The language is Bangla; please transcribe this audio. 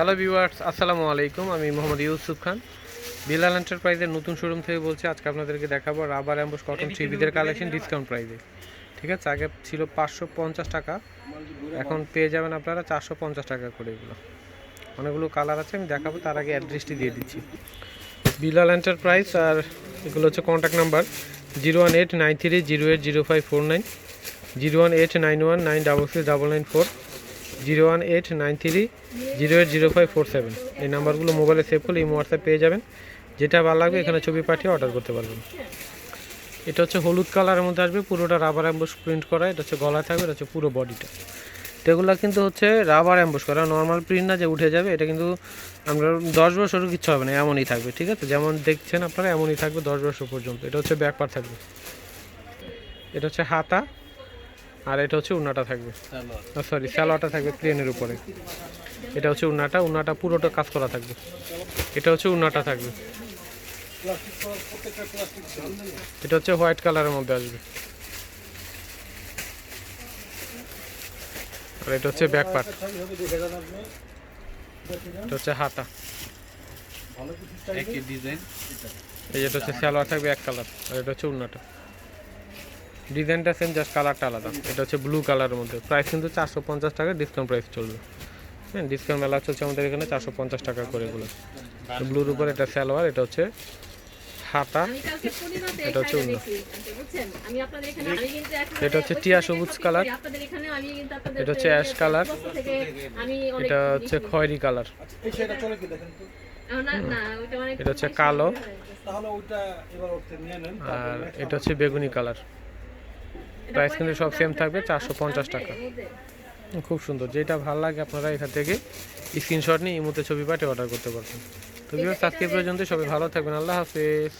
হ্যালো ভিউয়ার্স আসসালামু আলাইকুম। আমি মোহাম্মদ ইউসুফ খান। বিলাল এন্টারপ্রাইজের নতুন শোরুম থেকে বলছি আজকে আপনাদেরকে দেখাবো রাবার অ্যাম্বুস কটন থ্রিবিদের কালেকশন ডিসকাউন্ট প্রাইজে ঠিক আছে? আগে ছিল পাঁচশো পঞ্চাশ টাকা। এখন পেয়ে যাবেন আপনারা চারশো পঞ্চাশ টাকা করে এগুলো। অনেকগুলো কালার আছে আমি দেখাবো তার আগে অ্যাড্রেসটি দিয়ে দিচ্ছি। বিলাল এন্টারপ্রাইজ আর এগুলো হচ্ছে contact number zero one eight nine three zero eight zero five four nine zero one eight nine one nine double six double nine four zero one eight nine three zero eight zero five four seven এই নাম্বারগুলো মোবাইলে সেভ করলে এই হোয়াটসঅ্যাপ পেয়ে যাবেন। যেটা ভালো লাগবে, এখানে ছবি পাঠিয়ে অর্ডার করতে পারবেন। এটা হচ্ছে হলুদ কালারের মধ্যে আসবে, পুরোটা রাবার অ্যাম্বুস প্রিন্ট করা, এটা হচ্ছে গলা থাকবে, এটা হচ্ছে পুরো বডিটা তো এগুলো কিন্তু হচ্ছে রাবার অ্যাম্বুস করা নর্মাল প্রিন্ট না যে উঠে যাবে, এটা কিন্তু আমরা দশ বছরও কিচ্ছু হবে না, এমনই থাকবে, ঠিক আছে? যেমন দেখছেন আপনারা, এমনই থাকবে দশ বছর পর্যন্ত। এটা হচ্ছে ব্যাক পার থাকবে। এটা হচ্ছে হাতা আর এটা হচ্ছে উন্নাটা থাকবে। সরি স্যালোয়ারটা থাকবে প্লেনের উপরে। এটা হচ্ছে উন্নাটা উন্নাটা পুরোটা কাজ করা থাকবে। এটা হচ্ছে উন্নাটা থাকবে। এটা হচ্ছে হোয়াইট কালারের মধ্যে আসবে। আর এটা হচ্ছে ব্যাক পার্ট। এটা হচ্ছে হাতা। এই যেটা হচ্ছে সালোয়ার থাকবে এক কালার আর এটা হচ্ছে উন্নাটা। ডিজাইনটা সেম জাস্ট কালারটা আলাদা। এটা হচ্ছে ব্লু কালারের মধ্যে। প্রাইস কিন্তু চারশো পঞ্চাশ টাকা ডিসকাউন্ট প্রাইস চলবে। হ্যাঁ ডিসকাউন্ট মেলা চলছে আমাদের এখানে চারশো পঞ্চাশ টাকা করে এগুলো। ব্লুর উপর এটা সালোয়ার এটা হচ্ছে হাতা এটা হচ্ছে এখানে অন্য। দেখি, বুঝছেন? আমি আপনাদের এখানে- আমি কিন্তু এখন এটা হচ্ছে টিয়া সবুজ কালার। এটা হচ্ছে অ্যাশ কালার। এটা হচ্ছে খয়েরি কালার এই সেটা চলে কি দেখেন তো? না, না, ওইটা অনেক এটা হচ্ছে কালো। আর এটা হচ্ছে বেগুনি কালার প্রাইস কিন্তু সব সেম থাকবে? চারশো পঞ্চাশ টাকা। খুব সুন্দর যেটা ভালো লাগে আপনারা এখান থেকে স্ক্রিনশট নিয়ে ইমোতে ছবি পাঠিয়ে অর্ডার করতে পারবেন। তো আজকে পর্যন্ত সবাই ভালো থাকবেন আল্লাহ হাফেজ।